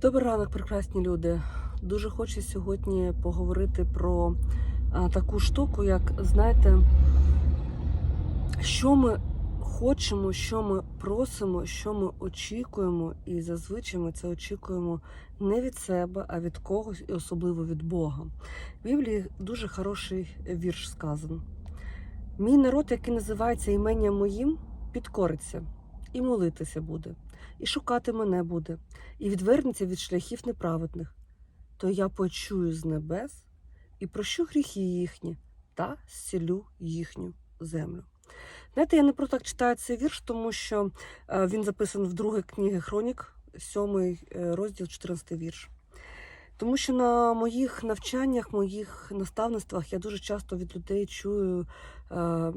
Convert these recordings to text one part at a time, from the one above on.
Добрий ранок, прекрасні люди. Дуже хочу сьогодні поговорити про а, таку штуку, як знаєте, що ми хочемо, що ми просимо, що ми очікуємо, і зазвичай ми це очікуємо не від себе, а від когось, і особливо від Бога. В Біблії дуже хороший вірш сказано. Мій народ, який називається іменням моїм, підкориться і молитися буде, і шукати мене буде, і відвернеться від шляхів неправедних, то я почую з небес і прощу гріхи їхні та зцілю їхню землю. Знаєте, я не просто так читаю цей вірш, тому що е, він записаний в другій книгі Хронік, 7 розділ, 14 вірш. Тому що на моїх навчаннях, моїх наставництвах я дуже часто від людей чую е,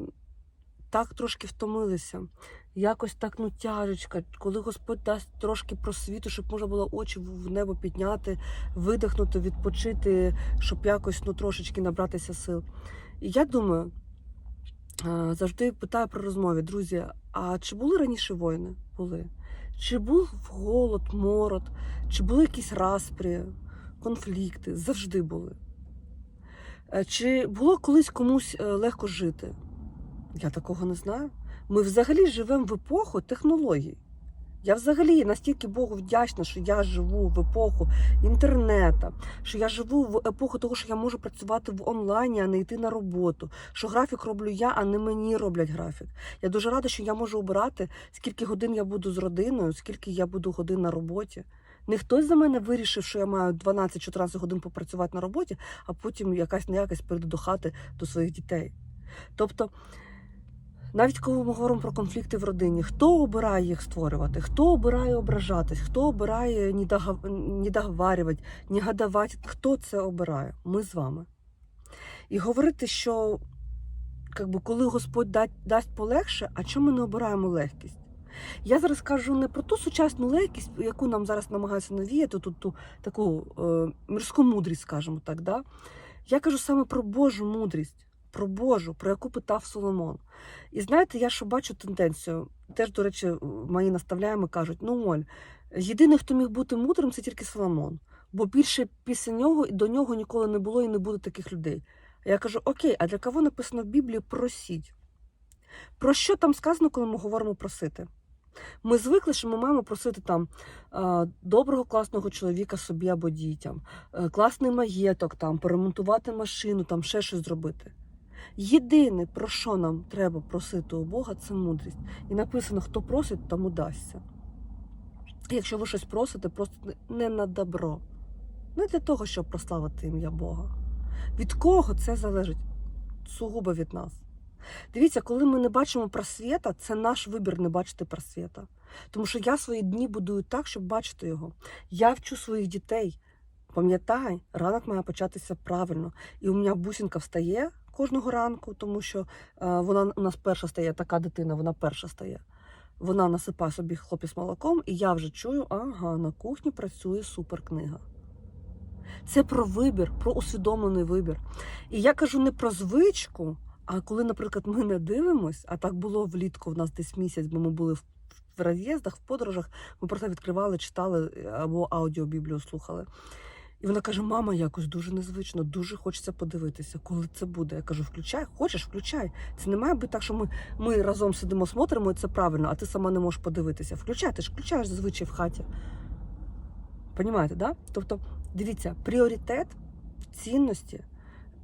так трошки втомилися. Якось так ну тяжечка, коли Господь дасть трошки просвіту, щоб можна було очі в небо підняти, видихнути, відпочити, щоб якось ну трошечки набратися сил. І я думаю, е, завжди питаю про розмови, друзі, а чи були раніше воїни? Були. Чи був голод, мород, чи були якісь распрі, конфлікти? Завжди були. Е, Чи було колись комусь е, легко жити? Я такого не знаю. Ми взагалі живемо в епоху технологій. Я взагалі настільки Богу вдячна, що я живу в епоху інтернету, що я живу в епоху того, що я можу працювати в онлайні, а не йти на роботу. Що графік роблю я, а не мені роблять графік. Я дуже рада, що я можу обирати, скільки годин я буду з родиною, скільки я буду годин на роботі. Не хтось за мене вирішив, що я маю 12-14 годин попрацювати на роботі, а потім якась не якась прийду до хати до своїх дітей. Тобто. Навіть коли ми говоримо про конфлікти в родині, хто обирає їх створювати, хто обирає ображатись, хто обирає не договарювати, не гадавати, хто це обирає? Ми з вами. І говорити, що якби, коли Господь дасть, дасть полегше, а чому ми не обираємо легкість? Я зараз кажу не про ту сучасну легкість, яку нам зараз намагаються навіяти, тут ту таку е, мирську мудрість, скажімо так. Да? Я кажу саме про Божу мудрість про Божу, про яку питав Соломон. І знаєте, я що бачу тенденцію. Теж, до речі, мої наставляємо кажуть: ну Оль, єдиний, хто міг бути мудрим, це тільки Соломон. Бо більше після нього і до нього ніколи не було і не буде таких людей. Я кажу: Окей, а для кого написано в Біблії просіть? Про що там сказано, коли ми говоримо просити? Ми звикли, що ми маємо просити там доброго класного чоловіка собі або дітям, е, класний маєток, там, поремонтувати машину, там ще щось зробити. Єдине, про що нам треба просити у Бога, це мудрість. І написано, хто просить, тому дасться. Якщо ви щось просите, просто не на добро. Не для того, щоб прославити ім'я Бога. Від кого це залежить? Сугубо від нас. Дивіться, коли ми не бачимо просвіта, це наш вибір не бачити просвіта. Тому що я свої дні будую так, щоб бачити його. Я вчу своїх дітей. Пам'ятай, ранок має початися правильно. І у мене бусинка встає кожного ранку, тому що е, вона у нас перша стає, така дитина, вона перша стає. Вона насипає собі хлопі з молоком, і я вже чую, ага, на кухні працює суперкнига. Це про вибір, про усвідомлений вибір. І я кажу не про звичку, а коли, наприклад, ми не дивимось, а так було влітку в нас десь місяць, бо ми були в в роз'їздах, в подорожах, ми просто відкривали, читали е, або аудіобіблію слухали. І вона каже: Мама, якось дуже незвично, дуже хочеться подивитися, коли це буде. Я кажу, включай, хочеш, включай. Це не має бути так, що ми ми разом сидимо, смотримо, і це правильно, а ти сама не можеш подивитися. Включай, ти ж включаєш зазвичай в хаті. Понімаєте, да? Тобто, дивіться, пріоритет цінності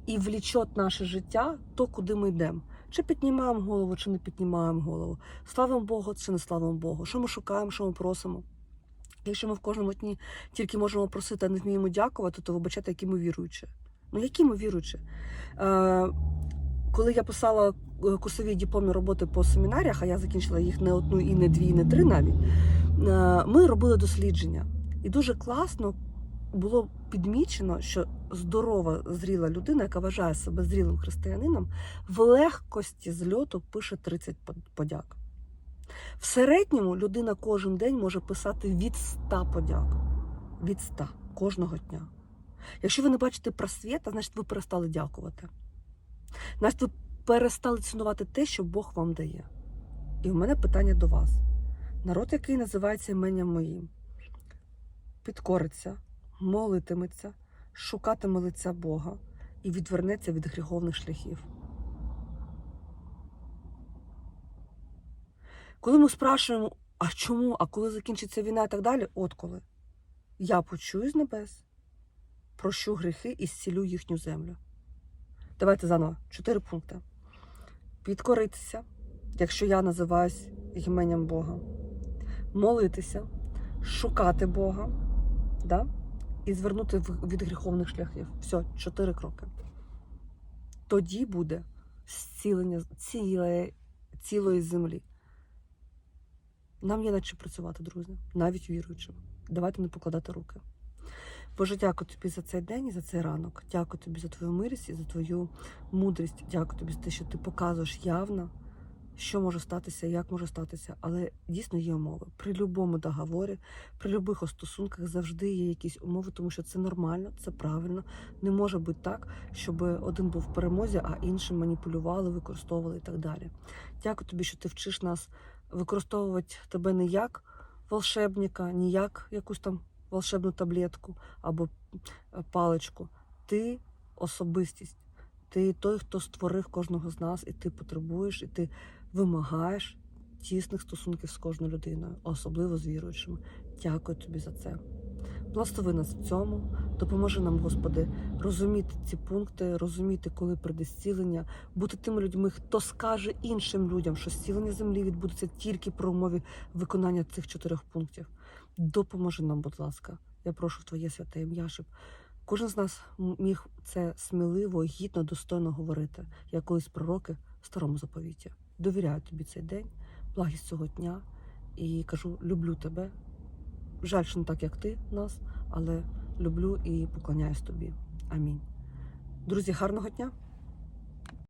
і влічот наше життя, то куди ми йдемо. Чи піднімаємо голову, чи не піднімаємо голову. Славимо Богу, чи не славимо Богу. Що ми шукаємо, що ми просимо. Якщо ми в кожному дні тільки можемо просити, а не вміємо дякувати, то вибачайте, які ми віруючі. Ну, які ми віруючі? Е, коли я писала курсові дипломні роботи по семінаріях, а я закінчила їх не одну, і не дві, і не три навіть, е, ми робили дослідження. І дуже класно було підмічено, що здорова, зріла людина, яка вважає себе зрілим християнином, в легкості зльоту пише 30 подяк. В середньому людина кожен день може писати від 100 подяк. Від 100 кожного дня. Якщо ви не бачите просвіта, значить ви перестали дякувати. Значить, ви перестали цінувати те, що Бог вам дає. І в мене питання до вас: народ, який називається іменням моїм, підкориться, молитиметься, шукатиме лиця Бога і відвернеться від гріховних шляхів. Коли ми спрашуємо, а чому, а коли закінчиться війна і так далі, от коли я почую з небес, прощу гріхи і зцілю їхню землю. Давайте заново. Чотири пункти. Підкоритися, якщо я називаюсь іменем Бога. Молитися, шукати Бога, да? і звернути від гріховних шляхів. Все, чотири кроки. Тоді буде зцілення цілої, цілої землі. Нам є над чим працювати, друзі, навіть віруючим. Давайте не покладати руки. Боже, дякую тобі за цей день і за цей ранок. Дякую тобі за твою милість і за твою мудрість. Дякую тобі за те, що ти показуєш явно, що може статися, як може статися. Але дійсно є умови. При будь-якому договорі, при будь-яких стосунках завжди є якісь умови, тому що це нормально, це правильно. Не може бути так, щоб один був в перемозі, а іншим маніпулювали, використовували і так далі. Дякую тобі, що ти вчиш нас використовувати тебе не як волшебника, не як якусь там волшебну таблетку або е, паличку. Ти особистість. Ти той, хто створив кожного з нас, і ти потребуєш, і ти вимагаєш тісних стосунків з кожною людиною, особливо з віруючими. Дякую тобі за це. Благослови нас в цьому, допоможи нам, Господи, розуміти ці пункти, розуміти, коли прийде зцілення, бути тими людьми, хто скаже іншим людям, що зцілення землі відбудеться тільки при умові виконання цих чотирьох пунктів. Допоможи нам, будь ласка. Я прошу Твоє святе ім'я, щоб кожен з нас міг це сміливо, гідно, достойно говорити, як колись пророки в старому заповіті. Довіряю тобі цей день, благість цього дня і кажу: люблю тебе. Жаль, що не так, як ти нас, але люблю і поклоняюсь тобі. Амінь. Друзі, гарного дня!